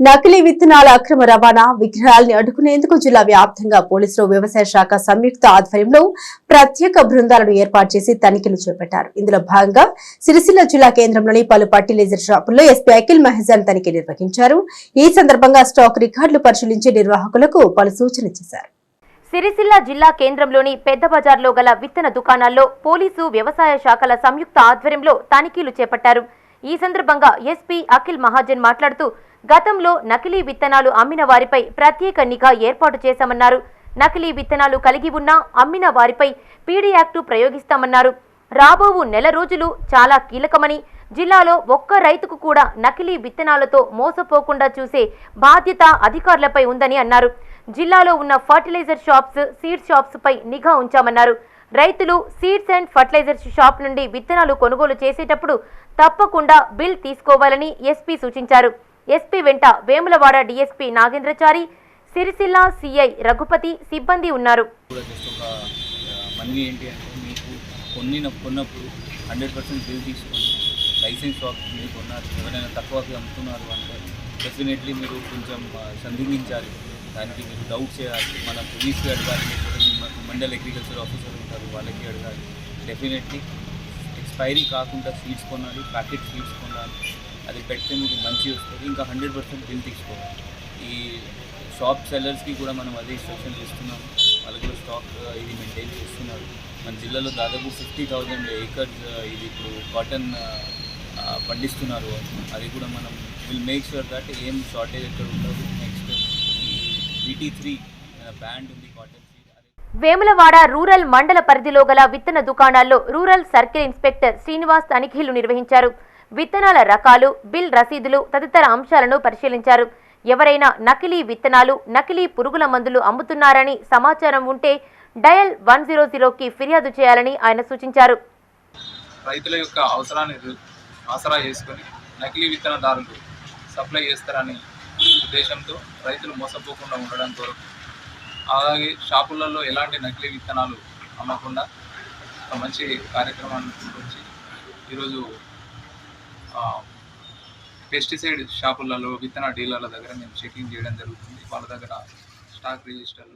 నకిలీ విత్తనాల అక్రమ రవాణా విగ్రహాల్ని అడ్డుకునేందుకు జిల్లా వ్యాప్తంగా పోలీసులు వ్యవసాయ శాఖ సంయుక్త ఆధ్వర్యంలో ప్రత్యేక బృందాలను ఏర్పాటు చేసి తనిఖీలు చేపట్టారు. ఇందులో భాగంగా సిరిసిల్ల జిల్లా కేంద్రంలోని పలు పట్టిలేజర్ షాపుల్లో ఎస్పీ అఖిల్ మహజాన్ తనిఖీ నిర్వహించారు. ఈ సందర్భంగా స్టాక్ రికార్డులు పరిశీలించి నిర్వాహకులకు పలు సూచనలు చేశారు. సిరిసిల్ల జిల్లా కేంద్రంలోని పెద్ద బజార్లో గల విత్తన దుకాణాల్లో పోలీసు వ్యవసాయ శాఖల సంయుక్త ఆధ్వర్యంలో తనిఖీలు చేపట్టారు. ఈ సందర్భంగా ఎస్పీ అఖిల్ మహాజన్ మాట్లాడుతూ గతంలో నకిలీ విత్తనాలు అమ్మిన వారిపై ప్రత్యేక నిఘా ఏర్పాటు చేశామన్నారు. నకిలీ విత్తనాలు కలిగి ఉన్న అమ్మిన వారిపై పీడీ యాక్టు ప్రయోగిస్తామన్నారు. రాబోవు నెల రోజులు చాలా కీలకమని జిల్లాలో ఒక్క రైతుకు కూడా నకిలీ విత్తనాలతో మోసపోకుండా చూసే బాధ్యత అధికారులపై ఉందని అన్నారు. జిల్లాలో ఉన్న ఫర్టిలైజర్ షాప్స్ సీడ్ షాప్స్ పై నిఘా ఉంచామన్నారు. రైతులు సీడ్స్ అండ్ ఫర్టిలైజర్స్ షాప్ నుండి విత్తనాలు కొనుగోలు చేసేటప్పుడు తప్పకుండా బిల్ తీసుకోవాలని ఎస్పీ సూచించారు. ఎస్పీ వెంట వేములవాడ డీఎస్పీ నాగేంద్రచారి సిరిసిల్ల సిఐ రఘుపతి సిబ్బంది ఉన్నారు. జస్ట్ ఒక మనీ ఏంటి అంటే మీకు కొన్నిన కొన్నప్పుడు హండ్రెడ్ పర్సెంట్ బిల్ తీసుకొని లైసెన్స్ షాప్ మీరు కొన్నారు ఎవరైనా తక్కువకి అమ్ముతున్నారు అంటే డెఫినెట్లీ మీరు కొంచెం ఆ, దానికి మీరు డౌట్ చేయాలి. మన పోలీస్కి అడగాలి లేకపోతే మండల్ అగ్రికల్చర్ ఆఫీసర్ ఉంటారు వాళ్ళకి అడగాలి. డెఫినెట్లీ ఎక్స్పైరీ కాకుండా సీడ్స్ కొనాలి ప్యాకెట్ సీడ్స్ కొనాలి. అది పెడితే మీకు మంచి వస్తుంది. ఇంకా హండ్రెడ్ పర్సెంట్ బిల్ తీసుకోవాలి. ఈ షాప్ సెల్లర్స్కి కూడా మనం అదే ఇన్స్ట్రక్షన్స్ ఇస్తున్నాం వాళ్ళకి కూడా స్టాక్ ఇది మెయింటైన్ చేస్తున్నారు. మన జిల్లాలో దాదాపు ఫిఫ్టీ థౌజండ్ ఏకర్స్ ఇది ఇప్పుడు కాటన్ పండిస్తున్నారు. అది కూడా మనం విల్ మేక్ షూర్ దట్ ఏం షార్టేజ్ ఎక్కడ ఉండదు. నెక్స్ట్ ఈ బీటీ త్రీ బ్యాండ్ ఉంది కాటన్ వేములవాడ రూరల్ మండల పరిధిలో గల విత్తన దుకాణాల్లో రూరల్ సర్కిల్ ఇన్స్పెక్టర్ శ్రీనివాస్ తనిఖీలు నిర్వహించారు. విత్తనాల రకాలు బిల్ రసీదులు తదితర అంశాలను పరిశీలించారు. ఎవరైనా నకిలీ విత్తనాలు నకిలీ పురుగుల మందులు అమ్ముతున్నారని సమాచారం ఉంటే డయల్ వన్ జీరో జీరోకి ఫిర్యాదు చేయాలని ఆయన సూచించారు. రైతుల యొక్క అవసరాన్ని ఆసరా చేసుకొని నకిలీ విత్తనదారులు సప్లై చేస్తారని ఉద్దేశంతో రైతులు మోసపోకుండా ఉండడం కొరకు అలాగే షాపులలో ఎలాంటి నకిలీ విత్తనాలు అమ్మకుండా ఒక మంచి కార్యక్రమాన్ని గురించి ఈరోజు పెస్టిసైడ్ షాపులలో విత్తన డీలర్ల దగ్గర మేము చెకింగ్ చేయడం జరుగుతుంది. వాళ్ళ దగ్గర స్టాక్ రిజిస్టర్లు